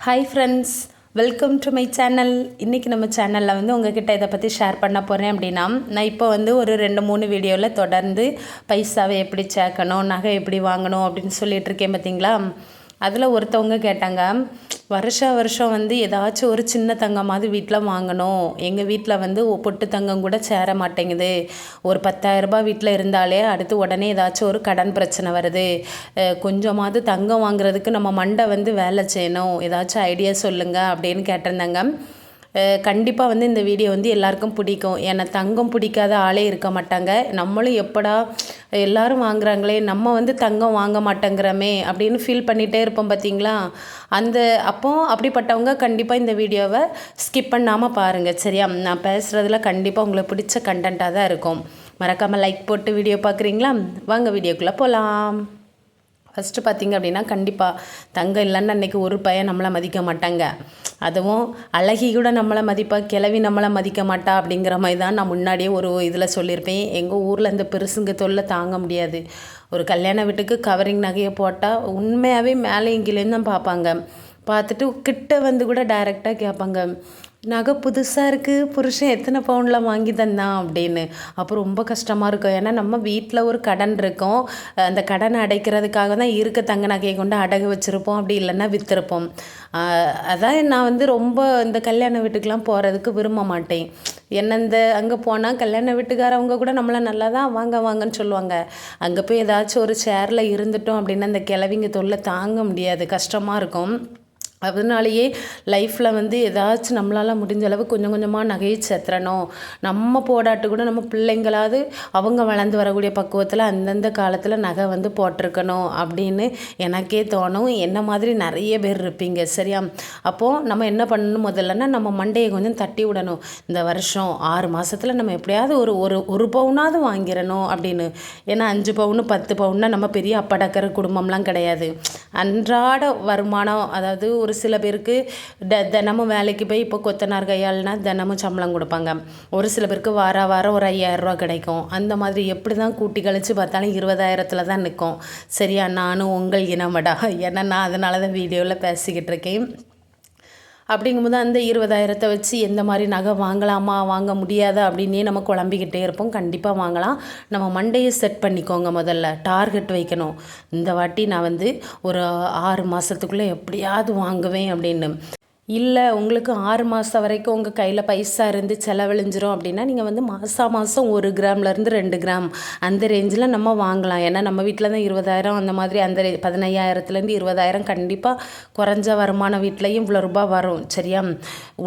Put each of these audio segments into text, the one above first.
Hi friends welcome to my channel இன்றைக்கி நம்ம சேனலில் வந்து உங்ககிட்ட இதை பற்றி ஷேர் பண்ண போகிறேன் அப்படின்னா நான் இப்போ வந்து ஒரு ரெண்டு மூணு வீடியோவில் தொடர்ந்து பைசாவை எப்படி சேர்க்கணும் நகை எப்படி வாங்கணும் அப்படின்னு சொல்லிகிட்டு இருக்கேன் பார்த்தீங்களா? அதில் ஒருத்தவங்க கேட்டாங்க வருஷ வருஷம் வந்து ஏதாச்சும் ஒரு சின்ன தங்கமாவது வீட்டில் வாங்கணும். எங்கள் வீட்டில் வந்து பொட்டு தங்கம் கூட சேர மாட்டேங்குது. ஒரு பத்தாயிரரூபா வீட்டில் இருந்தாலே அடுத்து உடனே ஏதாச்சும் ஒரு கடன் பிரச்சனை வருது. கொஞ்சமாவது தங்கம் வாங்குறதுக்கு நம்ம மண்டை வந்து வேலை செய்யணும். ஏதாச்சும் ஐடியா சொல்லுங்கள் அப்படின்னு கேட்டிருந்தாங்க. கண்டிப்பாக வந்து இந்த வீடியோ வந்து எல்லாருக்கும் பிடிக்கும். ஏன்னா தங்கம் பிடிக்காத ஆளே இருக்க மாட்டாங்க. நம்மளும் எப்படா எல்லாரும் வாங்குறாங்களே நம்ம வந்து தங்கம் வாங்க மாட்டேங்கிறோமே அப்படின்னு ஃபீல் பண்ணிகிட்டே இருப்போம் பார்த்தீங்களா அந்த அப்போ அப்படிப்பட்டவங்க கண்டிப்பாக இந்த வீடியோவை ஸ்கிப் பண்ணாமல் பாருங்கள் சரியா? நான் பேசுகிறதுல கண்டிப்பாக உங்களுக்கு பிடிச்ச கண்டென்ட்டாக தான் இருக்கும். மறக்காமல் லைக் போட்டு வீடியோ பார்க்குறீங்களா வாங்க வீடியோக்குள்ளே போகலாம் ஃபஸ்ட்டு பார்த்தீங்க அப்படின்னா கண்டிப்பாக தங்கம் இல்லைன்னு அன்றைக்கி ஒரு பையன் நம்மளை மதிக்க மாட்டாங்க. அதுவும் அழகி கூட நம்மளை மதிப்பா கிளவி நம்மளை மதிக்க மாட்டா அப்படிங்கிற மாதிரி தான் நான் முன்னாடியே ஒரு இதில் சொல்லியிருப்பேன். எங்கள் ஊரில் இந்த பெருசுங்க தொல்லை தாங்க முடியாது. ஒரு கல்யாண வீட்டுக்கு கவரிங் நகையை போட்டால் உண்மையாகவே மேலே இங்கிலேருந்து தான் பார்ப்பாங்க. பார்த்துட்டு கிட்ட வந்து கூட டைரெக்டாக கேட்பாங்க. நகை புதுசாக இருக்குது புருஷன் எத்தனை பவுனில் வாங்கி தந்தான் அப்படின்னு. அப்போ ரொம்ப கஷ்டமாக இருக்கும். ஏன்னா நம்ம வீட்டில் ஒரு கடன் இருக்கும். அந்த கடனை அடைக்கிறதுக்காக தான் இருக்க தங்க நகையை கொண்டு அடகு வச்சுருப்போம். அப்படி இல்லைன்னா விற்றுருப்போம் அதான் நான் வந்து ரொம்ப இந்த கல்யாண வீட்டுக்கெலாம் போகிறதுக்கு விரும்ப மாட்டேன். என்ன இந்த அங்கே போனால் கல்யாண வீட்டுக்காரவங்க கூட நம்மளை நல்லா தான் வாங்க வாங்கன்னு சொல்லுவாங்க. அங்கே போய் ஏதாச்சும் ஒரு சேரில் இருந்துட்டோம் அப்படின்னா அந்த கிழவிங்க தொல்லை தாங்க முடியாது. கஷ்டமாக இருக்கும். அதனாலேயே லைஃப்பில் வந்து ஏதாச்சும் நம்மளால் முடிஞ்ச அளவு கொஞ்சம் கொஞ்சமாக நகையை செத்துறணும். நம்ம போடாட்டு கூட நம்ம பிள்ளைங்களாவது அவங்க வளர்ந்து வரக்கூடிய பக்குவத்தில் அந்தந்த காலத்தில் நகை வந்து போட்டிருக்கணும் அப்படின்னு எனக்கே தோணும். என்ன மாதிரி நிறைய பேர் இருப்பீங்க. சரியா? அப்போது நம்ம என்ன பண்ணணும் முதல்லன்னா நம்ம மண்டையை கொஞ்சம் தட்டி விடணும். இந்த வருஷம் ஆறு மாதத்தில் நம்ம எப்படியாவது ஒரு ஒரு ஒரு பவுனாவது வாங்கிடணும் அப்படின்னு. ஏன்னா அஞ்சு பவுனு பத்து பவுன்னா நம்ம பெரிய அப்படக்கிற குடும்பம்லாம் கிடையாது. அன்றாட வருமானம் அதாவது ஒரு சில பேருக்கு ட தினமும் வேலைக்கு போய் இப்போ கொத்தனார் கையாள்னா தினமும் சம்பளம் கொடுப்பாங்க. ஒரு சில பேருக்கு வார வாரம் ஒரு ஐயாயிரரூவா கிடைக்கும். அந்த மாதிரி எப்படி தான் கூட்டி கழிச்சு பார்த்தாலும் இருபதாயிரத்தில் தான் நிற்கும். சரியா நானும் உங்கள் இனமடா. ஏன்னா நான் அதனால தான் வீடியோவில் பேசிக்கிட்டு இருக்கேன். அப்படிங்கும்போது அந்த இருபதாயிரத்தை வச்சு எந்த மாதிரி நகை வாங்கலாமா வாங்க முடியாதா அப்படின்னே நம்ம குழம்பிக்கிட்டே இருப்போம். கண்டிப்பாக வாங்கலாம். நம்ம மண்டையை செட் பண்ணிக்கோங்க முதல்ல. டார்கெட் வைக்கணும். இந்த வாட்டி நான் வந்து ஒரு ஆறு மாதத்துக்குள்ளே எப்படியாவது வாங்குவேன் அப்படின்னு. இல்லை உங்களுக்கு ஆறு மாதம் வரைக்கும் உங்கள் கையில் பைசா இருந்து செலவழிஞ்சிரும் அப்படின்னா நீங்கள் வந்து மாதம் மாதம் ஒரு கிராம்லேருந்து ரெண்டு கிராம் அந்த ரேஞ்சில் நம்ம வாங்கலாம். ஏன்னா நம்ம வீட்டில் தான் இருபதாயிரம் அந்த மாதிரி அந்த ரே பதினையாயிரத்துலேருந்து இருபதாயிரம் கண்டிப்பாக குறைஞ்ச வருமான வீட்லேயும் இவ்வளோ ரூபாய் வரும். சரியா?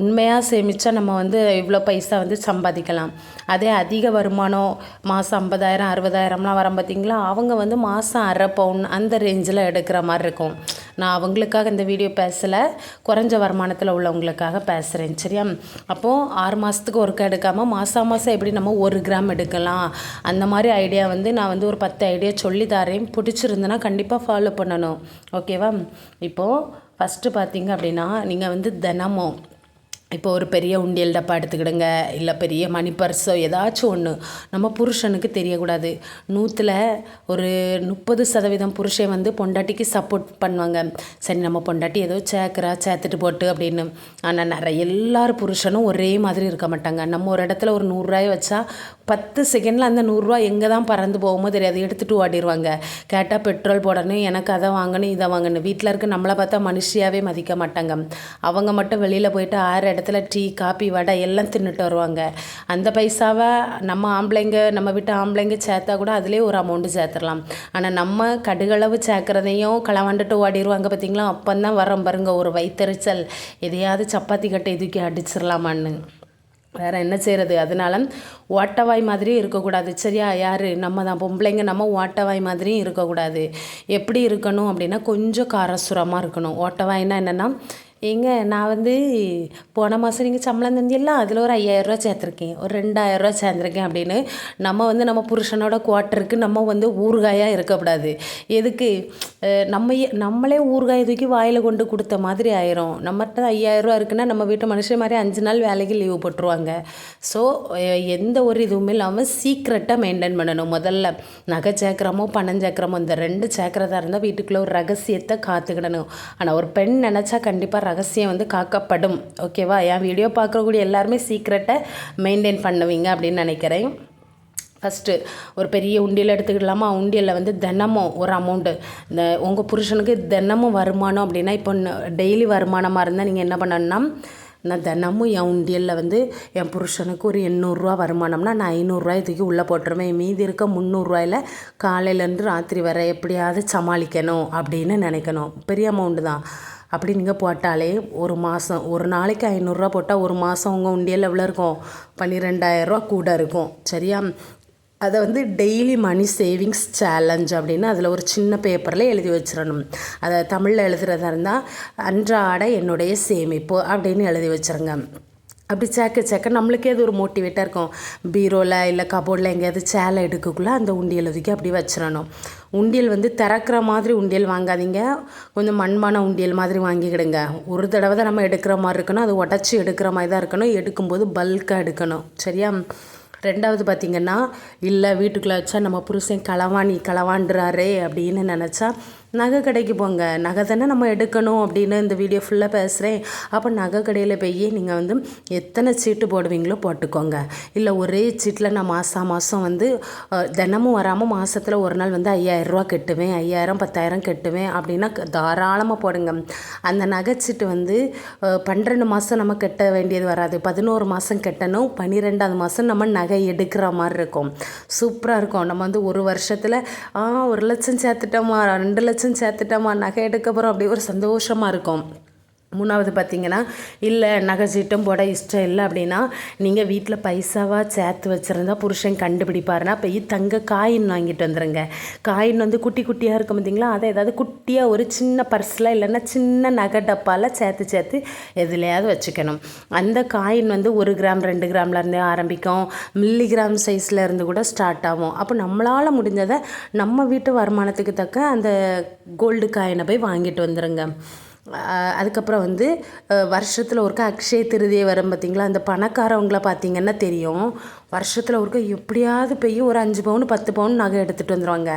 உண்மையாக சேமித்தா நம்ம வந்து இவ்வளோ பைசா வந்து சம்பாதிக்கலாம். அதே அதிக வருமானம் மாதம் ஐம்பதாயிரம் அறுபதாயிரம்லாம் வரோம் பார்த்தீங்களா? அவங்க வந்து மாதம் அரை பவுன் அந்த ரேஞ்சில் எடுக்கிற மாதிரி இருக்கும். நான் அவங்களுக்காக இந்த வீடியோ பேசலை. குறைஞ்ச வருமானத்தில் உள்ளவங்களுக்காக பேசுகிறேன் சரியா? அப்போது ஆறு மாதத்துக்கு ஒருக்கா எடுக்காமல் மாதம் மாதம் எப்படி நம்ம ஒரு கிராம் எடுக்கலாம்? அந்த மாதிரி ஐடியா வந்து நான் வந்து ஒரு பத்து ஐடியா சொல்லி தரேன். பிடிச்சிருந்தேன்னா கண்டிப்பாக ஃபாலோ பண்ணணும். ஓகேவா இப்போது ஃபஸ்ட்டு பார்த்தீங்க அப்படின்னா நீங்கள் வந்து தினமும் இப்போ ஒரு பெரிய உண்டியல் டப்பா எடுத்துக்கிடுங்க இல்லை பெரிய மணி பர்ஸோ ஏதாச்சும் ஒன்று நம்ம புருஷனுக்கு தெரியக்கூடாது. நூற்றில் ஒரு முப்பது சதவீதம் புருஷன் வந்து பொண்டாட்டிக்கு சப்போர்ட் பண்ணுவாங்க. சரி நம்ம பொண்டாட்டி ஏதோ சேர்க்குறா சேர்த்துட்டு போட்டு அப்படின்னு. ஆனால் நிறைய எல்லார் புருஷனும் ஒரே மாதிரி இருக்க மாட்டாங்க. நம்ம ஒரு இடத்துல ஒரு நூறுரூவாயை வச்சா பத்து செகண்டில் அந்த நூறுரூவா எங்கே தான் பறந்து போகுமோ தெரியாது. எடுத்துகிட்டு ஓடிடுவாங்க கேட்டால் பெட்ரோல் போடணும் எனக்கு அதை வாங்கணும் இதை வாங்கணும். வீட்டில் இருக்க நம்மளை பார்த்தா மனுஷியாவே மதிக்க மாட்டாங்க. அவங்க மட்டும் வெளியில் போயிட்டு ஆறு இடத்துல டீ காப்பி வடை எல்லாம் தின்னுட்டு வருவாங்க. அந்த பைசாவை நம்ம ஆம்பளைங்க நம்ம வீட்டு ஆம்பளைங்க சேர்த்தா கூட அதுலேயே ஒரு அமௌண்ட்டு சேர்த்துடலாம். ஆனால் நம்ம கடுகளவு சேர்க்குறதையும் களவாண்டுட்டு ஓடிடுவாங்க பார்த்தீங்களா அப்போ தான் வரோம் பாருங்க ஒரு வயிற்றுச்சல் எதையாவது சப்பாத்தி கட்டை தூக்கி அடிச்சிடலாமான்னு. வேறு என்ன செய்கிறது அதனால ஓட்டவாய் மாதிரியும் இருக்கக்கூடாது. சரியா? யார்? நம்ம தான் பொம்பளைங்க நம்ம ஓட்டவாய் மாதிரியும் இருக்கக்கூடாது. எப்படி இருக்கணும் அப்படின்னா கொஞ்சம் காரசுரமாக இருக்கணும். ஓட்டவாய்னா என்னென்னா ஏங்க நான் வந்து போன மாதம் நீங்கள் சம்பளம் தந்தியெல்லாம் அதில் ஒரு ஐயாயிரரூவா சேர்த்துருக்கேன். ஒரு ரெண்டாயிரரூவா சேர்ந்துருக்கேன் அப்படின்னு. நம்ம வந்து நம்ம புருஷனோட குவார்ட்டருக்கு நம்ம வந்து ஊறுகாயாக இருக்கக்கூடாது. எதுக்கு? நம்ம நம்மளே ஊறுகாய் தூக்கி வாயில் கொண்டு கொடுத்த மாதிரி ஆயிரும். நம்மகிட்ட ஐயாயிரரூவா இருக்குன்னா நம்ம வீட்டு மனுஷன் மாதிரி அஞ்சு நாள் வேலைக்கு லீவு போட்டுருவாங்க. ஸோ எந்த ஒரு இதுவுமே இல்லாமல் சீக்ரெட்டாக மெயின்டைன் பண்ணணும். முதல்ல நகை சேர்க்குறமோ பணம் சேர்க்குறமோ இந்த ரெண்டு சேர்க்குறதா இருந்தால் வீட்டுக்குள்ளே ஒரு ரகசியத்தை காத்துக்கிடணும். ஆனால் ஒரு பெண் நினச்சா கண்டிப்பாக ரகசியம் வந்து காக்கப்படும். ஓகேவா என் வீடியோ பார்க்கக்கூடிய எல்லாருமே சீக்ரெட்டை மெயின்டைன் பண்ணுவீங்க அப்படின்னு நினைக்கிறேன். ஃபஸ்ட்டு ஒரு பெரிய உண்டியல் எடுத்துக்கிடலாமா? உண்டியலில் வந்து தினமும் ஒரு அமௌண்ட்டு இந்த உங்கள் புருஷனுக்கு தினமும் வருமானம் அப்படின்னா இப்போ டெய்லி வருமானமாக இருந்தால் நீங்கள் என்ன பண்ணணும்னா நான் தினமும் என் உண்டியலில் வந்து என் புருஷனுக்கு ஒரு எண்ணூறுரூவா வருமானம்னா நான் ஐநூறுரூவாய் தூக்கி உள்ளே போட்டுருவேன். மீதி இருக்க முந்நூறுரூவாயில் காலையிலேருந்து ராத்திரி வர எப்படியாவது சமாளிக்கணும் அப்படின்னு நினைக்கணும். பெரிய அமௌண்ட்டு தான். அப்படி நீங்கள் போட்டாலே ஒரு மாதம் ஒரு நாளைக்கு ஐநூறுரூவா போட்டால் ஒரு மாதம் உங்கள் உண்டியல் எவ்வளோ இருக்கும்? பன்னிரெண்டாயிரரூவா கூட இருக்கும். சரியா? அதை வந்து டெய்லி மணி சேவிங்ஸ் சேலஞ்ச் அப்படின்னு அதில் ஒரு சின்ன பேப்பரில் எழுதி வச்சிடணும். அதை தமிழில் எழுதுறதா இருந்தால் அன்றாட என்னுடைய சேமிப்பு அப்படின்னு எழுதி வச்சுருங்க. அப்படி சேக்க சேக்க நம்மளுக்கே அது ஒரு மோட்டிவேட்டாக இருக்கும். பீரோவில் இல்லை கபோர்டில் எங்கேயாவது சேலை எடுக்கக்குள்ளே அந்த உண்டியல் ஒதுக்கி அப்படி வச்சிடணும். உண்டியல் வந்து திறக்கிற மாதிரி உண்டியல் வாங்காதீங்க. கொஞ்சம் மண்பான உண்டியல் மாதிரி வாங்கிக்கிடுங்க. ஒரு தடவை தான் நம்ம எடுக்கிற மாதிரி இருக்கணும். அது உடச்சி எடுக்கிற மாதிரி தான் இருக்கணும். எடுக்கும்போது பல்காக எடுக்கணும். சரியா? ரெண்டாவது பார்த்திங்கன்னா இல்லை வீட்டுக்குள்ளே வச்சா நம்ம புருஷன் களவாணி களவாண்டுறாரே அப்படின்னு நினச்சா நகை கடைக்கு போங்க. நகை தானே நம்ம எடுக்கணும் அப்படின்னு இந்த வீடியோ ஃபுல்லாக பேசுகிறேன் அப்போ நகை கடையில் போய் நீங்கள் வந்து எத்தனை சீட்டு போடுவீங்களோ போட்டுக்கோங்க. இல்லை ஒரே சீட்டில் நான் மாதம் மாதம் வந்து தினமும் வராமல் மாதத்தில் ஒரு நாள் வந்து ஐயாயிரரூவா கட்டுவேன். ஐயாயிரம் பத்தாயிரம் கட்டுவேன் அப்படின்னா தாராளமாக போடுங்க. அந்த நகைச்சீட்டு வந்து பன்னிரெண்டு மாதம் நம்ம கட்ட வேண்டியது வராது. பதினோரு மாதம் கட்டணும். பன்னிரெண்டாவது மாதம் நம்ம நகை எடுக்கிற மாதிரி இருக்கும். சூப்பராக இருக்கும். நம்ம வந்து ஒரு வருஷத்தில் ஒரு லட்சம் சேர்த்துட்டோமா? ரெண்டு லட்சம் லட்சம் சேர்த்துட்டோமா நகை எடுக்க போகிறோம் அப்படி ஒரு சந்தோஷமாக இருக்கும். மூணாவது பார்த்தீங்கன்னா இல்லை நகை சீட்டும் போட இஷ்டம் இல்லை அப்படின்னா நீங்கள் வீட்டில் பைசாவாக சேர்த்து வச்சுருந்தா புருஷன் கண்டுபிடிப்பாருன்னா போய் தங்க காயின் வாங்கிட்டு வந்துடுங்க காயின் வந்து குட்டி குட்டியாக இருக்கும் பார்த்தீங்களா? அதை ஏதாவது குட்டியாக ஒரு சின்ன பர்ஸில் இல்லைன்னா சின்ன நகை டப்பாவில் சேர்த்து சேர்த்து எதுலையாவது வச்சுக்கணும். அந்த காயின் வந்து ஒரு கிராம் ரெண்டு கிராம்லேருந்து ஆரம்பிக்கும். மில்லிகிராம் சைஸில் இருந்து கூட ஸ்டார்ட் ஆகும். அப்போ நம்மளால் முடிஞ்சதை நம்ம வீட்டு வருமானத்துக்கு தக்க அந்த கோல்டு காயினை போய் வாங்கிட்டு வந்துடுங்க அதுக்கப்புறம் வந்து வருஷத்தில் ஒருக்கா அக்ஷய திருதியை வரும் பார்த்திங்களா அந்த பணக்காரவங்கள பார்த்திங்கன்னா தெரியும். வருஷத்தில் ஒருக்க எப்படியாவது போய் ஒரு அஞ்சு பவுன் பத்து பவுன் நகை எடுத்துகிட்டு வந்துடுவாங்க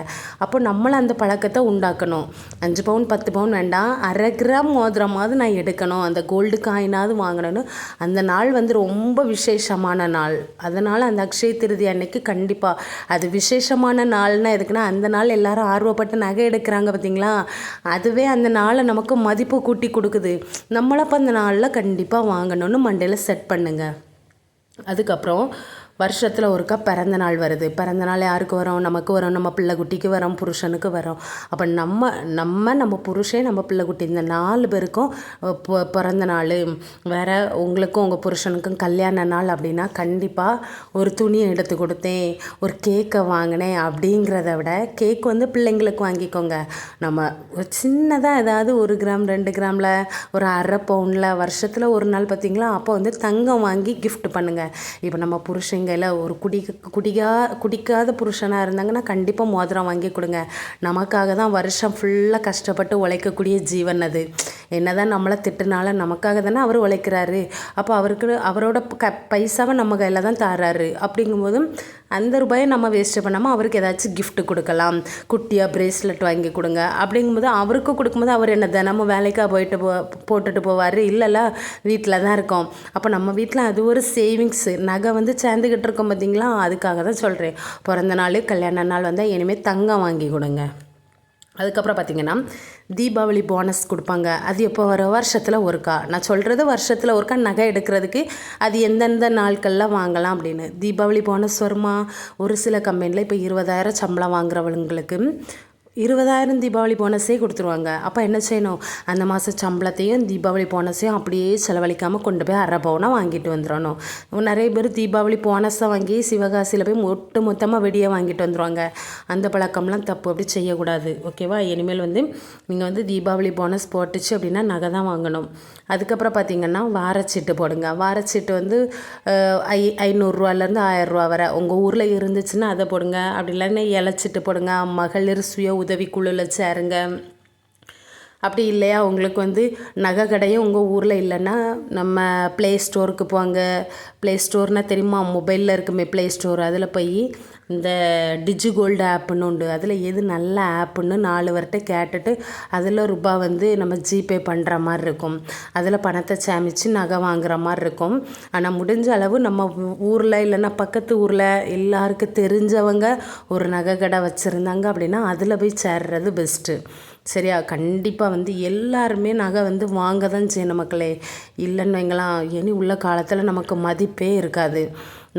அப்போ நம்மளை அந்த பழக்கத்தை உண்டாக்கணும். அஞ்சு பவுன் பத்து பவுன் வேண்டாம். அரை கிராம் மோதிரமாவது நான் எடுக்கணும். அந்த கோல்டு காயினாவது வாங்கணும்னு. அந்த நாள் வந்து ரொம்ப விசேஷமான நாள். அதனால் அந்த அக்ஷய திருதி அன்னைக்கு கண்டிப்பாக அது விசேஷமான நாள்னால் எதுக்குன்னா அந்த நாள் எல்லாரும் ஆர்வப்பட்டு நகை எடுக்கிறாங்க பார்த்தீங்களா அதுவே அந்த நாளை நமக்கு மதிப்பு கூட்டி கொடுக்குது. நம்மளப்போ அந்த நாளில் கண்டிப்பாக வாங்கணும்னு மண்டையில் செட் பண்ணுங்கள் அதுக்கப்புறம் வருஷத்தில் ஒருக்கா பிறந்த நாள் வருது. பிறந்த நாள் யாருக்கு வரும்? நமக்கு வரும். நம்ம பிள்ளை குட்டிக்கு வரோம். புருஷனுக்கு வரும். அப்போ நம்ம நம்ம நம்ம புருஷன் நம்ம பிள்ளைக்குட்டி இந்த நாலு பேருக்கும் பிறந்த நாள். வேறு உங்களுக்கும் உங்கள் புருஷனுக்கும் கல்யாண நாள் அப்படின்னா கண்டிப்பாக ஒரு துணியை எடுத்து கொடுத்தேன். ஒரு கேக்கை வாங்கினேன் அப்படிங்கிறத விட கேக் வந்து பிள்ளைங்களுக்கு வாங்கிக்கோங்க. நம்ம ஒரு சின்னதாக ஏதாவது ஒரு கிராம் ரெண்டு கிராமில் ஒரு அரை பவுனில் வருஷத்தில் ஒரு நாள் பார்த்திங்களா? அப்போ வந்து தங்கம் வாங்கி கிஃப்ட் பண்ணுங்கள் இப்போ நம்ம புருஷன் கையில் ஒரு குடி குடிக்கா குடிக்காத புருஷனாக இருந்தாங்கன்னா கண்டிப்பாக மோதிரம் வாங்கி கொடுங்க. நமக்காக தான் வருஷம் ஃபுல்லாக கஷ்டப்பட்டு உழைக்கக்கூடிய ஜீவன் அது. என்ன தான் நம்மளை திட்டுனால நமக்காக தானே அவர் உழைக்கிறாரு. அப்போ அவருக்கு அவரோட க பைசாவை நம்ம கையில் தான் தராரு அப்படிங்கும்போது அந்த ரூபாயை நம்ம வேஸ்ட்டு பண்ணாமல் அவருக்கு ஏதாச்சும் கிஃப்ட் கொடுக்கலாம். குட்டியாக ப்ரேஸ்லெட் வாங்கி கொடுங்க. அப்படிங்கும்போது அவருக்கு கொடுக்கும்போது அவர் என்ன தினமும் வேலைக்காக போயிட்டு போ போட்டுட்டு போவார். இல்லைல்ல வீட்டில் தான் இருக்கோம். அப்போ நம்ம வீட்டில் அது ஒரு சேவிங்ஸு நகை வந்து சேர்ந்து சேர்ந்துக்கிட்டு இருக்கோம் பார்த்தீங்களா அதுக்காக தான் சொல்கிறேன் பிறந்த நாள் கல்யாண நாள் வந்தால் இனிமேல் தங்கம் வாங்கி கொடுங்க. அதுக்கப்புறம் பார்த்திங்கன்னா தீபாவளி போனஸ் கொடுப்பாங்க. அது எப்போ வர வருஷத்தில் ஒருக்கா. நான் சொல்கிறது வருஷத்தில் ஒருக்கா நகை எடுக்கிறதுக்கு அது எந்தெந்த நாட்களில் வாங்கலாம் அப்படின்னு. தீபாவளி போனஸ் வருமா? ஒரு சில கம்பெனியில் இப்போ இருபதாயிரம் சம்பளம் வாங்குறவங்களுக்கு இருபதாயிரம் தீபாவளி போனஸே கொடுத்துருவாங்க. அப்போ என்ன செய்யணும்? அந்த மாத சம்பளத்தையும் தீபாவளி போனஸையும் அப்படியே செலவழிக்காமல் கொண்டு போய் அரை பவுனாக வாங்கிட்டு வந்துடணும். நிறைய பேர் தீபாவளி போனஸை வாங்கி சிவகாசியில் போய் ஒட்டு மொத்தமாக வெடியை வாங்கிட்டு வந்துடுவாங்க அந்த பழக்கம்லாம் தப்பு அப்படி செய்யக்கூடாது. ஓகேவா இனிமேல் வந்து நீங்கள் வந்து தீபாவளி போனஸ் போட்டுச்சு அப்படின்னா நகை தான் வாங்கணும். அதுக்கப்புறம் பார்த்திங்கன்னா வாரச்சீட்டு போடுங்க. வாரச்சீட்டு வந்து ஐ ஐநூறுரூவாலேருந்து ஆயிரரூவா வரை. உங்கள் ஊரில் இருந்துச்சுன்னா அதை போடுங்க. அப்படி இல்லைன்னா இலச்சிட்டு போடுங்க. மகளிர் சுய உதவிக்குழுவில் சேருங்க. அப்படி இல்லையா? உங்களுக்கு வந்து நகை கடையும் உங்கள் ஊரில் இல்லைன்னா நம்ம ப்ளே ஸ்டோருக்கு போங்க. ப்ளே ஸ்டோர்னால் தெரியுமா? மொபைலில் இருக்குமே ப்ளே ஸ்டோர் அதில் போய் இந்த டிஜி கோல்டு ஆப்புன்னு உண்டு. அதில் எது நல்ல ஆப்புன்னு நாலு வரட்ட கேட்டுட்டு அதில் ரூபா வந்து நம்ம ஜிபே பண்ணுற மாதிரி இருக்கும். அதில் பணத்தை சேமித்து நகை வாங்குகிற மாதிரி இருக்கும். ஆனால் முடிஞ்ச அளவு நம்ம ஊரில் இல்லைன்னா பக்கத்து ஊரில் எல்லாருக்கும் தெரிஞ்சவங்க ஒரு நகை கடை வச்சுருந்தாங்க அப்படின்னா அதில் போய் சேர்றது பெஸ்ட்டு சரியா கண்டிப்பாக வந்து எல்லாருமே நகை வந்து வாங்க தான் செய்யணும் மக்களே. இல்லைன்னு வைங்களாம் இனி உள்ள காலத்தில் நமக்கு மதிப்பே இருக்காது.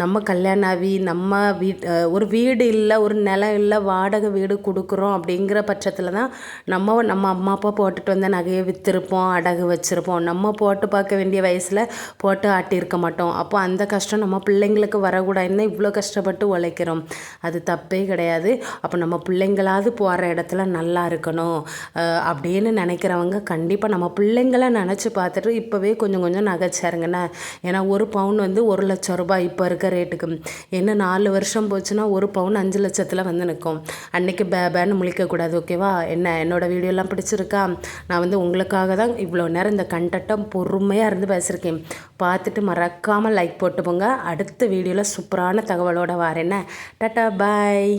நம்ம கல்யாணம் ஆகி நம்ம வீட் ஒரு வீடு இல்லை ஒரு நிலம் இல்லை வாடகை வீடு கொடுக்குறோம் அப்படிங்கிற பட்சத்தில் தான் நம்ம நம்ம அம்மா அப்பா போட்டுட்டு வந்த நகையை விற்றுருப்போம் அடகு வச்சுருப்போம். நம்ம போட்டு பார்க்க வேண்டிய வயசில் போட்டு ஆட்டியிருக்க மாட்டோம். அப்போ அந்த கஷ்டம் நம்ம பிள்ளைங்களுக்கு வரக்கூடாதுன்னு இவ்வளோ கஷ்டப்பட்டு உழைக்கிறோம். அது தப்பே கிடையாது. அப்போ நம்ம பிள்ளைங்களாவது போகிற இடத்துல நல்லா இருக்கணும். அப்படின்னு நினைக்கிறவங்க கண்டிப்பாக நம்ம பிள்ளைங்கள நினச்சி பார்த்துட்டு இப்போவே கொஞ்சம் கொஞ்சம் நகைச்சாருங்கண்ணே ஏன்னா ஒரு பவுன் வந்து ஒரு லட்சம் ரூபாய் இப்போ இருக்க ரேட்டுக்கு. என்ன நாலு வருஷம் போச்சுன்னா ஒரு பவுன் அஞ்சு லட்சத்தில் வந்து நிற்கும் அன்றைக்கி பே பேன்னு முழிக்கக்கூடாது ஓகேவா? என்ன என்னோடய வீடியோலாம் பிடிச்சிருக்கா? நான் வந்து உங்களுக்காக தான் இவ்வளோ நேரம் இந்த கண்டட்டம் பொறுமையாக இருந்து பேசியிருக்கேன். பார்த்துட்டு மறக்காமல் லைக் போட்டு போங்க அடுத்த வீடியோவில் சூப்பரான தகவலோடு வரேன்னு டாட்டா பாய்